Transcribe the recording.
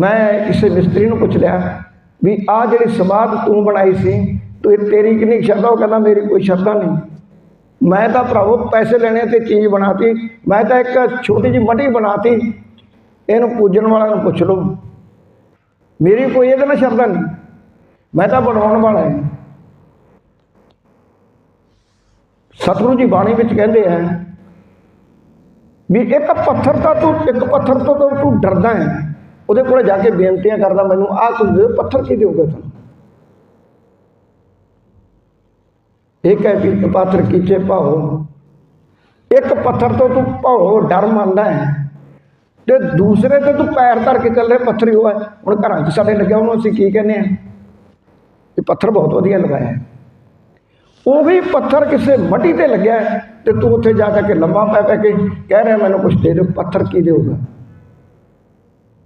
ਮੈਂ ਕਿਸੇ ਮਿਸਤਰੀ ਨੂੰ ਪੁੱਛ ਲਿਆ ਵੀ ਆਹ ਜਿਹੜੀ ਸਮਾਧ ਤੂੰ ਬਣਾਈ ਸੀ, ਤੂੰ ਇਹ ਤੇਰੀ ਕਿੰਨੀ ਸ਼ਰਧਾ? ਉਹ ਕਹਿੰਦਾ, ਮੇਰੀ ਕੋਈ ਸ਼ਰਧਾ ਨਹੀਂ। ਮੈਂ ਤਾਂ ਭਰਾਵੋ ਪੈਸੇ ਲੈਣੇ ਤੇ ਚੀਜ਼ ਬਣਾਤੀ। ਮੈਂ ਤਾਂ ਇੱਕ ਛੋਟੀ ਜਿਹੀ ਮੱਟੀ ਬਣਾਤੀ। ਇਹਨੂੰ ਪੂਜਣ ਵਾਲਿਆਂ ਨੂੰ ਪੁੱਛ ਲਓ। ਮੇਰੀ ਕੋਈ ਇਹਦੇ ਨਾਲ ਸ਼ਰਧਾ ਨਹੀਂ। ਮੈਂ ਤਾਂ ਬਣਾਉਣ ਵਾਲਾ ਹਾਂ। ਸਤਿਗੁਰੂ ਜੀ ਬਾਣੀ ਵਿੱਚ ਕਹਿੰਦੇ ਆ ਵੀ ਇੱਕ ਪੱਥਰ ਤਾਂ ਤੂੰ, ਇੱਕ ਪੱਥਰ ਤੋਂ ਤੂੰ ਡਰਦਾ ਹੈ। ਉਹਦੇ ਕੋਲ ਜਾ ਕੇ ਬੇਨਤੀਆਂ ਕਰਦਾ ਮੈਨੂੰ, ਆਹ ਕੁਝ ਦੇ ਪੱਥਰ ਕੀ ਦਿਓਗੇ ਤੁਹਾਨੂੰ ਇੱਕ ਹੈ ਵੀ ਪਾਤਰ ਕੀਚੇ ਭਾਓ। ਇੱਕ ਪੱਥਰ ਤੋਂ ਤੂੰ ਭਾਓ, ਡਰ ਮੰਨਦਾ ਹੈ। ਤੇ ਦੂਸਰੇ ਤੇ ਤੂੰ ਪੈਰ ਧਰ ਕੇ ਚੱਲੇ ਪੱਥਰ ਹੀ ਹੋਇਆ। ਹੁਣ ਘਰਾਂ 'ਚ ਸਾਡੇ ਲੱਗਿਆ ਉਹਨੂੰ ਅਸੀਂ ਕੀ ਕਹਿੰਦੇ ਆ ਇਹ ਪੱਥਰ ਬਹੁਤ ਵਧੀਆ ਲਗਾਇਆ। ਉਹ ਵੀ ਪੱਥਰ ਕਿਸੇ ਮੱਟੀ ਤੇ ਲੱਗਿਆ ਤੇ ਤੂੰ ਉੱਥੇ ਜਾ ਕੇ ਲੰਮਾ ਪੈ ਪੈ ਕੇ ਕਹਿ ਰਿਹਾ, ਮੈਨੂੰ ਕੁਝ ਦੇ ਦਿਓ, ਪੱਥਰ ਕੀ ਦੇਊਗਾ